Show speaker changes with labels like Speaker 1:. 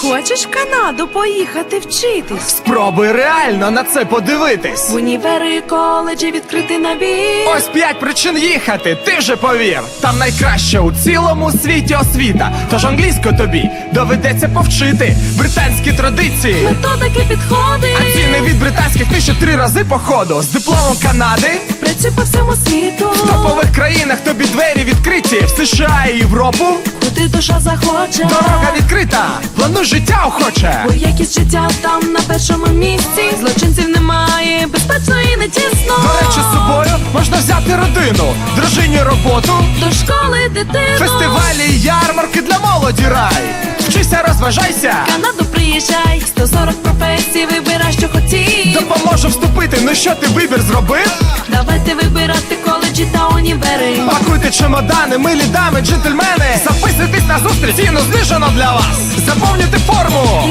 Speaker 1: Хочеш в Канаду поїхати вчитись?
Speaker 2: Спробуй реально на це подивитись.
Speaker 1: В універи і коледжі відкритий набір.
Speaker 2: Ось п'ять причин їхати, ти вже повір. Там найкраща у цілому світі освіта. Тож англійську тобі доведеться повчити. Британські традиції.
Speaker 1: Методики підходи.
Speaker 2: А ціни від британських ти ще три рази походу. З дипломом Канади
Speaker 1: Працюй по всьому світу.
Speaker 2: в топових країнах тобі двері відкриті. В США і Європу
Speaker 1: Куди душа захоче.
Speaker 2: дорога відкрита. Плануй життя охоче.
Speaker 1: Бо якість життя там на першому місці. Злочинців немає, безпечно і не тісно.
Speaker 2: До речі, з собою можна взяти родину, дружині роботу,
Speaker 1: До школи дитину.
Speaker 2: фестивалі, ярмарки для молоді рай. Вчися, розважайся.
Speaker 1: В Канаду приїжджай, 140 професій, вибирай, що хотів.
Speaker 2: Допоможу вступити. Ну що ти вибір зробив?
Speaker 1: Давайте вибирати коледжі та універи.
Speaker 2: Пакуйте чемодани, милі дами, джентльмени. Зустріч, ціну знижено для вас. Заповнюйте форму.